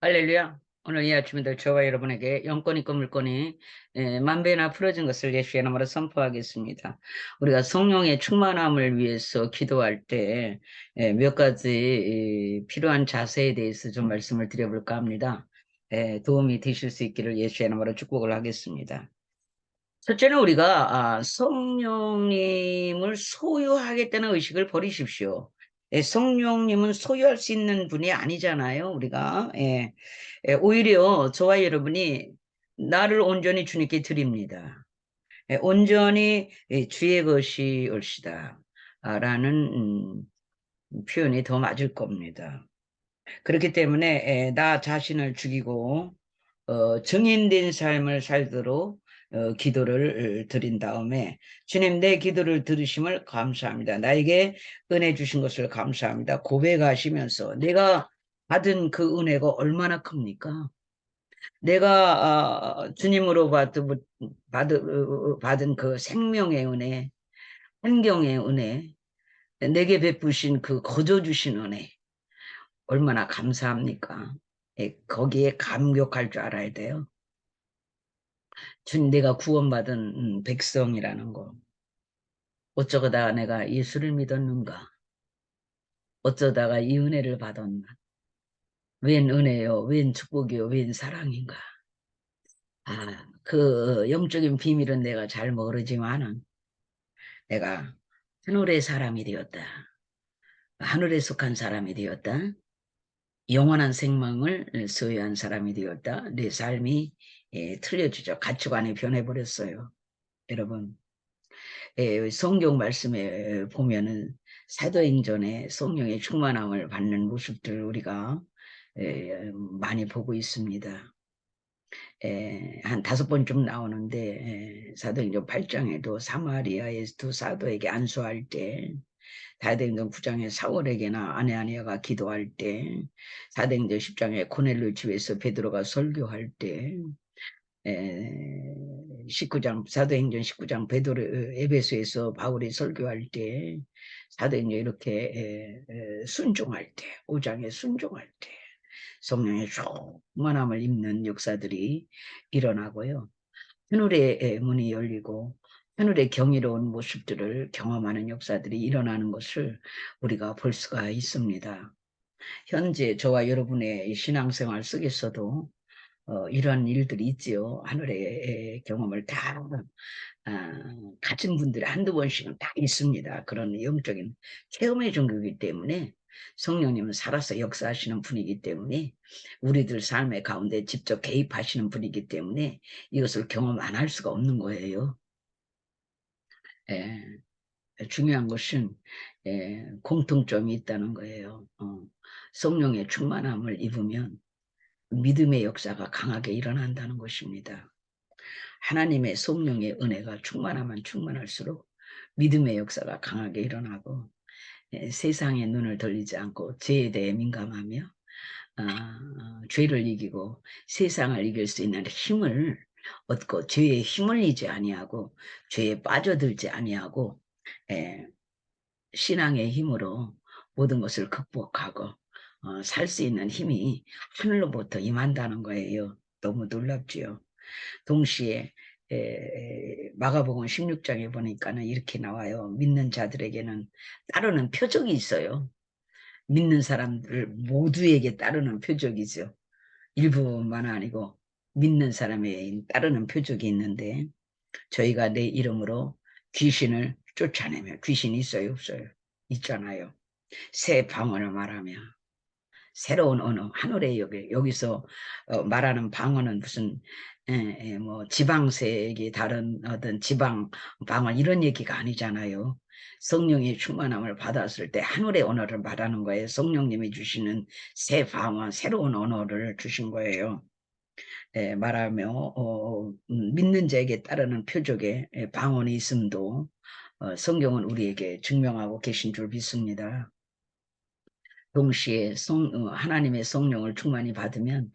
할렐루야. 오늘 이 아침에도 저와 여러분에게 영권 있고 물권이 에, 만배나 풀어진 것을 예수의 이름으로 선포하겠습니다. 우리가 성령의 충만함을 위해서 기도할 때 몇 가지 이, 필요한 자세에 대해서 좀 말씀을 드려볼까 합니다. 에, 도움이 되실 수 있기를 예수의 이름으로 축복을 하겠습니다. 첫째는 우리가 아, 성령님을 소유하겠다는 의식을 버리십시오. 예, 성령님은 소유할 수 있는 분이 아니잖아요, 우리가. 예, 예, 오히려 저와 여러분이 나를 온전히 주님께 드립니다. 예, 온전히 예, 주의 것이 옳시다. 아, 라는 음, 표현이 더 맞을 겁니다. 그렇기 때문에 예, 나 자신을 죽이고 어, 정인된 삶을 살도록 어, 기도를 드린 다음에 주님 내 기도를 들으심을 감사합니다. 나에게 은혜 주신 것을 감사합니다. 고백하시면서 내가 받은 그 은혜가 얼마나 큽니까? 내가 어, 주님으로 받은, 받은, 받은 그 생명의 은혜, 환경의 은혜, 내게 베푸신 그 거저 주신 은혜 얼마나 감사합니까? 예, 거기에 감격할 줄 알아야 돼요. 주님 내가 구원받은 음, 백성이라는 거. 어쩌다 내가 예수를 믿었는가? 어쩌다가 이 은혜를 받았나? 웬 은혜요? 웬 축복이요? 웬 사랑인가? 아, 그 영적인 비밀은 내가 잘 모르지만은 내가 하늘의 사람이 되었다. 하늘에 속한 사람이 되었다. 영원한 생명을 소유한 사람이 되었다. 내 삶이 예, 틀려지죠. 가치관이 변해버렸어요. 여러분 예, 성경 말씀에 보면은 사도행전에 성령의 충만함을 받는 모습들을 우리가 예, 많이 보고 있습니다. 예, 한 다섯 번쯤 나오는데 예, 사도행전 8장에도 사마리아의 두 사도에게 안수할 때 사도행전 9장에 사월에게나 아내 아니아가 기도할 때 사도행전 10장에 고넬료 집에서 베드로가 설교할 때 19장 사도행전 19장 베드로 에베소에서 바울이 설교할 때 사도행전 이렇게 순종할 때 5장에 순종할 때 성령의 충만함을 입는 역사들이 일어나고요. 하늘의 문이 열리고 하늘의 경이로운 모습들을 경험하는 역사들이 일어나는 것을 우리가 볼 수가 있습니다. 현재 저와 여러분의 신앙생활 속에서도 어, 이런 일들이 있지요. 하늘의 경험을 다 아, 가진 분들이 한두 번씩은 다 있습니다. 그런 영적인 체험의 종교이기 때문에 성령님은 살아서 역사하시는 분이기 때문에 우리들 삶의 가운데 직접 개입하시는 분이기 때문에 이것을 경험 안 할 수가 없는 거예요. 예, 중요한 것은 예, 공통점이 있다는 거예요. 어, 성령의 충만함을 입으면 믿음의 역사가 강하게 일어난다는 것입니다. 하나님의 성령의 은혜가 충만하면 충만할수록 믿음의 역사가 강하게 일어나고 예, 세상의 눈을 돌리지 않고 죄에 대해 민감하며 어, 죄를 이기고 세상을 이길 수 있는 힘을 얻고 죄의 힘을 잃지 아니하고 죄에 빠져들지 아니하고 예, 신앙의 힘으로 모든 것을 극복하고 어, 살 수 있는 힘이 하늘로부터 임한다는 거예요. 너무 놀랍지요. 동시에 에, 마가복음 16장에 보니까는 이렇게 나와요. 믿는 자들에게는 따르는 표적이 있어요. 믿는 사람들 모두에게 따르는 표적이죠. 일부만 아니고 믿는 사람에 따르는 표적이 있는데 저희가 내 이름으로 귀신을 쫓아내면 귀신이 있어요 없어요? 있잖아요. 새 방언을 말하며 새로운 언어 하늘의 여기 여기서 어, 말하는 방언은 무슨 에, 에, 뭐 지방색이 다른 어떤 지방 방언 이런 얘기가 아니잖아요. 성령의 충만함을 받았을 때 하늘의 언어를 말하는 거예요. 성령님이 주시는 새 방언, 새로운 언어를 주신 거예요. 에, 말하며 어, 음, 믿는 자에게 따르는 표적의 방언이 있음도 어, 성경은 우리에게 증명하고 계신 줄 믿습니다. 동시에 성, 어, 하나님의 성령을 충만히 받으면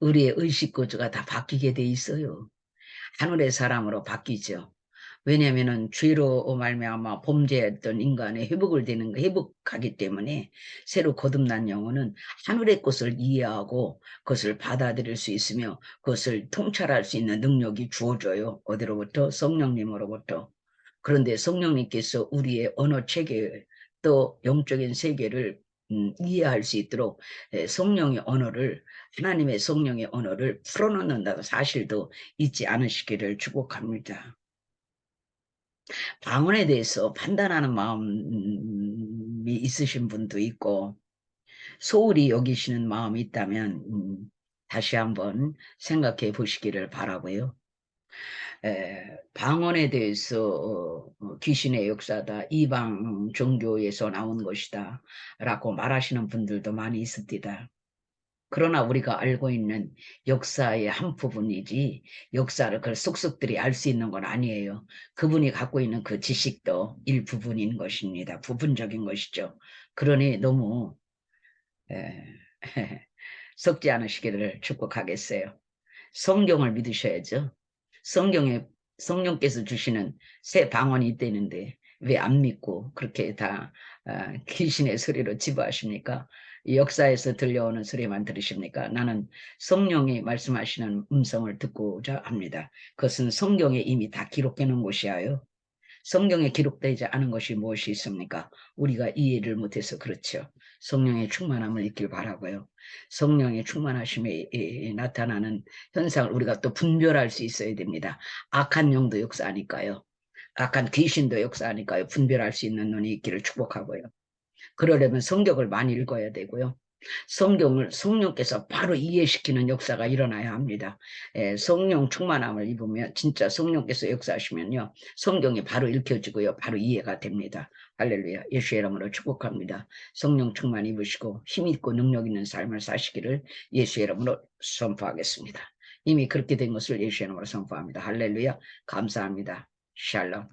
우리의 의식 구조가 다 바뀌게 돼 있어요. 하늘의 사람으로 바뀌죠. 왜냐하면은 죄로 말미암아 범죄했던 인간의 회복을 되는 거 회복하기 때문에 새로 거듭난 영혼은 하늘의 것을 이해하고 그것을 받아들일 수 있으며 그것을 통찰할 수 있는 능력이 주어져요. 어디로부터 성령님으로부터. 그런데 성령님께서 우리의 언어 체계 또 영적인 세계를 음, 이해할 수 있도록 에, 성령의 언어를 하나님의 성령의 언어를 풀어놓는다는 사실도 잊지 않으시기를 축복합니다. 방언에 대해서 판단하는 마음이 있으신 분도 있고 소홀히 여기시는 마음이 있다면 음, 다시 한번 생각해 보시기를 바라고요. 에, 방언에 대해서 어, 어, 귀신의 역사다 이방 종교에서 나온 것이다 라고 말하시는 분들도 많이 있습니다. 그러나 우리가 알고 있는 역사의 한 부분이지 역사를 그 속속들이 알 수 있는 건 아니에요. 그분이 갖고 있는 그 지식도 일부분인 것입니다. 부분적인 것이죠. 그러니 너무 에, 썩지 않으시기를 축복하겠어요. 성경을 믿으셔야죠. 성경에 성령께서 주시는 새 방언이 있다는데 왜 안 믿고 그렇게 다 아, 귀신의 소리로 지부하십니까? 역사에서 들려오는 소리만 들으십니까? 나는 성령이 말씀하시는 음성을 듣고자 합니다. 그것은 성경에 이미 다 놓은 것이에요. 성경에 기록되지 않은 것이 무엇이 있습니까? 우리가 이해를 못해서 그렇죠. 성령의 충만함을 잊길 바라고요. 성령의 충만하심에 나타나는 현상을 우리가 또 분별할 수 있어야 됩니다. 악한 영도 역사하니까요. 악한 귀신도 역사하니까요. 분별할 수 있는 눈이 있기를 축복하고요. 그러려면 성경을 많이 읽어야 되고요. 성경을 성령께서 바로 이해시키는 역사가 일어나야 합니다. 예, 성령 충만함을 입으면 진짜 성령께서 역사하시면요. 성경이 바로 읽혀지고요. 바로 이해가 됩니다. 할렐루야. 예수의 이름으로 축복합니다. 성령 충만 입으시고 힘있고 능력 있는 삶을 사시기를 예수의 이름으로 선포하겠습니다. 이미 그렇게 된 것을 예수의 이름으로 선포합니다. 할렐루야. 감사합니다. Shalom.